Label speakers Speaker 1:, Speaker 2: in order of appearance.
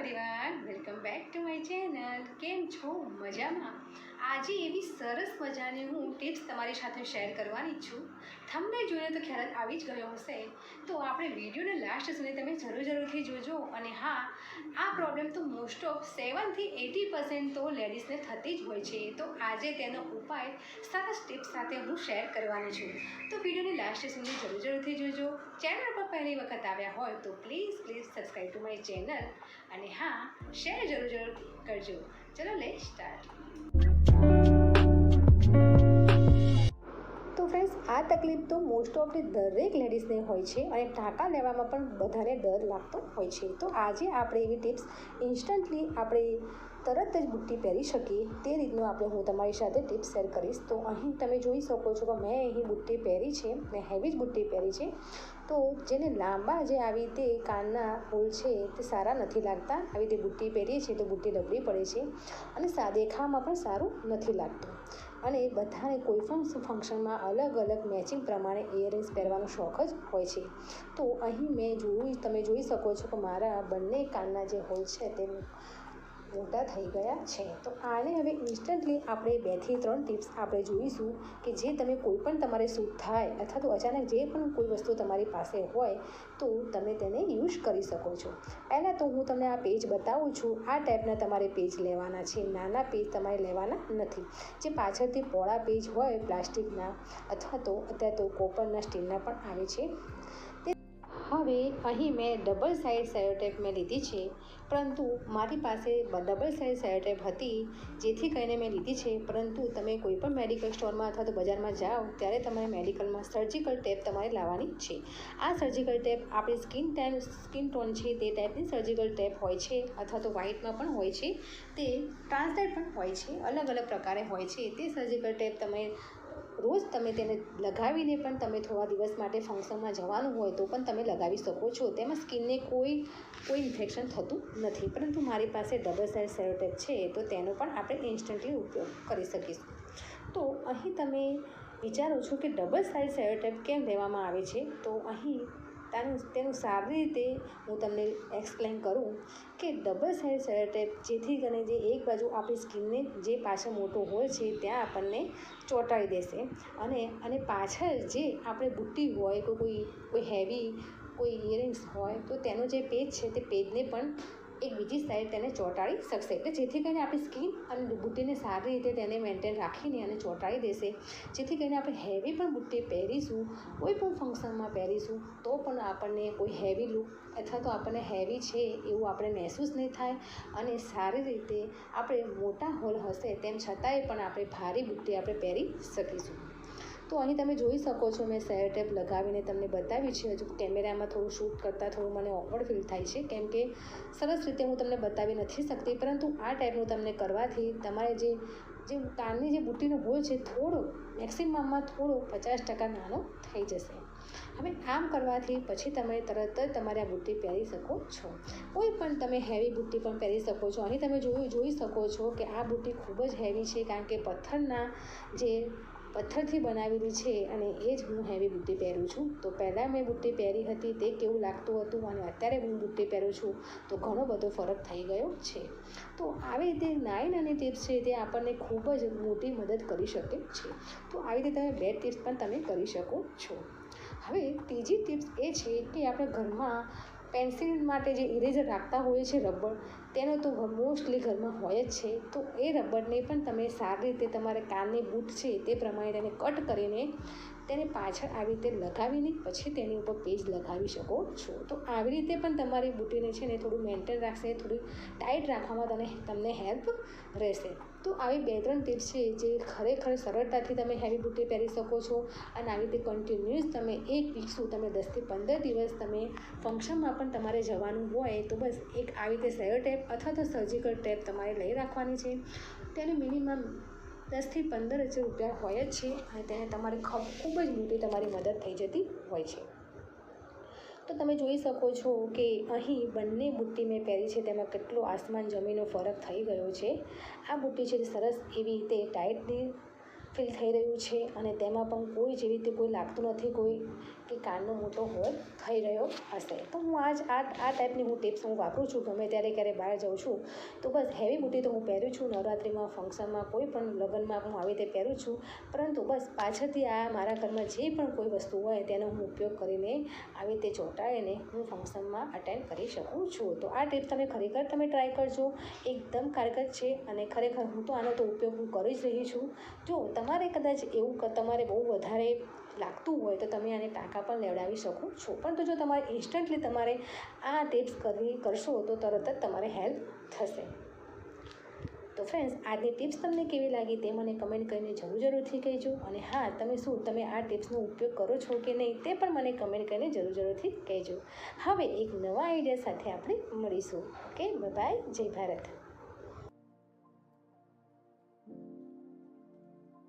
Speaker 1: Everyone welcome back to my channel કેમ છો? મજામાં? આજે એવી સરસ મજાની હું ટિપ્સ તમારી સાથે શેર કરવાની છું. તમને જોઈને તો ખ્યાલ આવી જ ગયો હશે. તો આપણે વિડીયોને લાસ્ટ સુધી તમે જરૂર જરૂરથી જોજો. અને હા, આ પ્રોબ્લેમ તો મોસ્ટ ઓફ સેવનથી એટી પર્સન્ટ તો લેડીઝને થતી જ હોય છે. તો આજે તેનો ઉપાય સરસ ટિપ્સ સાથે હું શેર કરવાની છું. તો વિડીયોને લાસ્ટ સુધી જરૂર જરૂરથી જોજો. ચેનલ પર પહેલી વખત આવ્યા હોય તો please please subscribe to my channel અને હા શેર જરૂર જરૂર કરજો. ચલો લે સ્ટાર્ટ તો આ તકલીફ તો મોસ્ટ ઓફ ધી દરેક લેડીઝને હોય છે અને ટાંકા લેવામાં પણ બધાને ડર લાગતો હોય છે. તો આજે આપણે એવી ટિપ્સ ઇન્સ્ટન્ટલી આપણે તરત જ બુટ્ટી પહેરી શકીએ તે રીતનું આપણે હું તમારી સાથે ટિપ્સ શેર કરીશ. તો અહીં તમે જોઈ શકો છો કે મેં અહીં બુટ્ટી પહેરી છે, મેં હેવી જ બુટ્ટી પહેરી છે. તો જેને લાંબા જે આવી રીતે કાનના હોલ છે તે સારા નથી લાગતા. આવી રીતે બુટ્ટી પહેરીએ છીએ તો બુટ્ટી નબળી પડે છે અને દેખાવામાં પણ સારું નથી લાગતું. અને બધાને કોઈ પણ ફંક્શનમાં અલગ અલગ મેચિંગ પ્રમાણે ઇયરિંગ્સ પહેરવાનો શોખ જ હોય છે. તો અહીં મેં જોયું, તમે જોઈ શકો છો કે મારા બંને કાનના જે હોલ છે તે મોટા થઈ ગયા છે. તો આને હવે ઇન્સ્ટન્ટલી આપણે બેથી ત્રણ ટિપ્સ આપણે જોઈશું કે જે તમે કોઈ પણ તમારે સૂટ થાય અથવા તો અચાનક જે પણ કોઈ વસ્તુ તમારી પાસે હોય તો તમે તેને યુઝ કરી શકો છો. પહેલાં તો હું તમને આ પેજ બતાવું છું. આ ટાઈપના તમારે પેજ લેવાના છે. નાના પેજ તમારે લેવાના નથી. જે પાછળથી પોળા પેજ હોય પ્લાસ્ટિકના અથવા તો અત્યારે તો કોપરના સ્ટીલના પણ આવે છે. હવે અહીં મેં ડબલ સાઇડ સેલોટેપ મેં લીધી છે, પરંતુ મારી પાસે ડબલ સાઇડ સેલોટેપ હતી, જેથી કરીને મેં લીધી છે. પરંતુ તમે કોઈપણ મેડિકલ સ્ટોરમાં અથવા તો બજારમાં જાઓ, ત્યારે તમારે મેડિકલમાં સર્જિકલ ટેપ તમારે લાવવાની છે. આ સર્જિકલ ટેપ આપણી સ્કિન ટાઈમ સ્કિન ટોન છે, તે ટાઈપની સર્જિકલ ટેપ હોય છે, અથવા તો વ્હાઇટમાં પણ હોય છે. તે ટ્રાન્સલેટ પણ હોય છે અલગ અલગ પ્રકારે હોય છે. તે સર્જિકલ ટેપ તમે રોજ તમે તેને લગાવીને પણ તમે થોડા દિવસ માટે ફંક્શનમાં જવાનું હોય તો પણ તમે લગાવી શકો છો. તેમાં સ્કિનને કોઈ કોઈ ઇન્ફેક્શન થતું નથી. પરંતુ મારી પાસે ડબલ સાઇઝ સેરોટેપ છે, તો તેનો પણ આપણે ઇન્સ્ટન્ટલી ઉપયોગ કરી શકીશું. તો અહીં તમે વિચારો છો કે ડબલ સાઇડ સેરોટેપ કેમ લેવામાં આવે છે? તો અહીં તેનું તેનું સારી રીતે હું તમને એક્સપ્લેન કરું કે ડબલ સાઇડ સેરોટેપ જેથી કરીને જે એક બાજુ આપણી સ્કિનને જે પાછળ મોટો હોય છે, ત્યાં આપણને ચોંટાડી દેશે. અને અને પાછળ જે આપણે બુટ્ટી હોય કે કોઈ કોઈ હેવી કોઈ ઇયરિંગ્સ હોય, તો તેનો જે પેજ છે તે પેજને પણ એક બીજી સાઈડ તેને ચોંટાડી શકશે. એટલે જેથી કરીને આપણી સ્કિન અને બુટ્ટીને સારી રીતે તેને મેન્ટેન રાખીને અને ચોંટાડી દેશે. જેથી કરીને આપણે હેવી પણ બુટ્ટી પહેરીશું, કોઈ પણ ફંક્શનમાં પહેરીશું, તો પણ આપણને કોઈ હેવી લુક અથવા તો આપણને હેવી છે એવું આપણે મહેસૂસ નહીં થાય. અને સારી રીતે આપણે મોટા હોલ હશે તેમ છતાંય પણ આપણે ભારી બુટ્ટી આપણે પહેરી શકીશું. તો અહીં તમે જોઈ શકો છો, મેં સેર ટેપ લગાવીને તમને બતાવી છે. હજુ કેમેરામાં થોડું શૂટ કરતાં થોડું મને ઓકવર્ડ ફીલ થાય છે, કેમ કે સરસ રીતે હું તમને બતાવી નથી શકતી. પરંતુ આ ટાઈપનું તમને કરવાથી તમારે જે જે કાનની જે બુટ્ટીનો હોલ છે, થોડો, મેક્સિમમમાં થોડો પચાસ ટકા નાનો થઈ જશે. હવે આમ કરવાથી પછી તમે તરત જ તમારે આ બુટ્ટી પહેરી શકો છો. કોઈ પણ તમે હેવી બુટ્ટી પણ પહેરી શકો છો. અહીં તમે જોયું જોઈ શકો છો કે આ બુટ્ટી ખૂબ જ હેવી છે, કારણ કે પથ્થરના જે પથ્થરથી બનાવેલી છે અને એ જ હું હેવી બુટ્ટી પહેરું છું. તો પહેલાં મેં બુટ્ટી પહેરી હતી, તે કેવું લાગતું હતું અને અત્યારે હું બુટ્ટી પહેરું છું, તો ઘણો બધો ફરક થઈ ગયો છે. તો આવી રીતે નાની નાની ટિપ્સ છે, તે આપણને ખૂબ જ મોટી મદદ કરી શકે છે. તો આવી રીતે તમે બે ટિપ્સ પણ તમે કરી શકો છો. હવે ત્રીજી ટિપ્સ એ છે કે આપણે ઘરમાં પેન્સિલ માટે જે ઇરેઝર રાખતા હોઈએ છીએ, રબર તેનો તો મોસ્ટલી ઘરમાં હોય જ છે. તો એ રબરને પણ તમે સારી રીતે તમારે કાનની બૂટ છે તે પ્રમાણે તેને કટ કરીને તેને પાછળ આવી રીતે લગાવીને પછી તેની ઉપર પેજ લગાવી શકો છો. તો આવી રીતે પણ તમારી બુટીને છે ને થોડું મેન્ટેન રાખશે, થોડી ટાઈટ રાખવામાં તને તમને હેલ્પ રહેશે. તો આવી બે ત્રણ ટિપ્સ છે જે ખરેખર સરળતાથી તમે હેવી બુટી પહેરી શકો છો અને આવી રીતે કન્ટિન્યુઅસ તમે એક વીક શું તમે દસથી પંદર દિવસ તમે ફંક્શનમાં પણ તમારે જવાનું હોય તો બસ એક આવી રીતે સેર ટેપ અથવા તો સર્જિકલ ટેપ તમારે લઈ રાખવાની છે. તેને મિનિમમ દસથી પંદર હજાર રૂપિયા હોય જ છે અને તેને તમારે ખૂબ જ મોટી તમારી મદદ થઈ જતી હોય છે. તો તમે જોઈ શકો છો કે અહીં બંને બુટ્ટી મેં પહેરી છે, તેમાં કેટલો આસમાન જમીનનો ફરક થઈ ગયો છે. આ બુટ્ટી છે તે સરસ એવી રીતે ટાઈટલી ફીલ થઈ રહ્યું છે અને તેમાં પણ કોઈ જેવી રીતે કોઈ લાગતું નથી, કોઈ કે કાનનો મોટો હોલ થઈ રહ્યો હશે. તો હું આજ આ આ ટાઈપની હું ટિપ્સ હું વાપરું છું. ગમે ત્યારે ક્યારે બહાર જાઉં છું, તો બસ હેવી બુટી તો હું પહેરું છું. નવરાત્રિમાં, ફંક્શનમાં, કોઈ પણ લગ્નમાં હું આવી રીતે પહેરું છું. પરંતુ બસ પાછળથી આ મારા ઘરમાં જે પણ કોઈ વસ્તુ હોય તેનો હું ઉપયોગ કરીને આવી રીતે ચોંટાડીને હું ફંક્શનમાં અટેન્ડ કરી શકું છું. તો આ ટિપ્સ તમે ખરેખર તમે ટ્રાય કરજો. એકદમ કારગર છે અને ખરેખર હું તો આનો તો ઉપયોગ હું કરી જ રહી છું. જો તમારે કદાચ એવું તમારે બહુ વધારે લાગતું હોય તો તમે આને ટાંકા પણ લેવડાવી શકો છો. પરંતુ જો તમારે ઇન્સ્ટન્ટલી તમારે આ ટિપ્સ કરવી કરશો તો તરત જ તમારે હેલ્પ થશે. તો ફ્રેન્ડ્સ આજની ટિપ્સ તમને કેવી લાગી તે મને કમેન્ટ કરીને જરૂર જરૂરથી કહેજો. અને હા, તમે શું, તમે આ ટિપ્સનો ઉપયોગ કરો છો કે નહીં તે પણ મને કમેન્ટ કરીને જરૂર જરૂરથી કહેજો. હવે એક નવા આઈડિયા સાથે આપણે મળીશું. ઓકે બાય જય ભારત.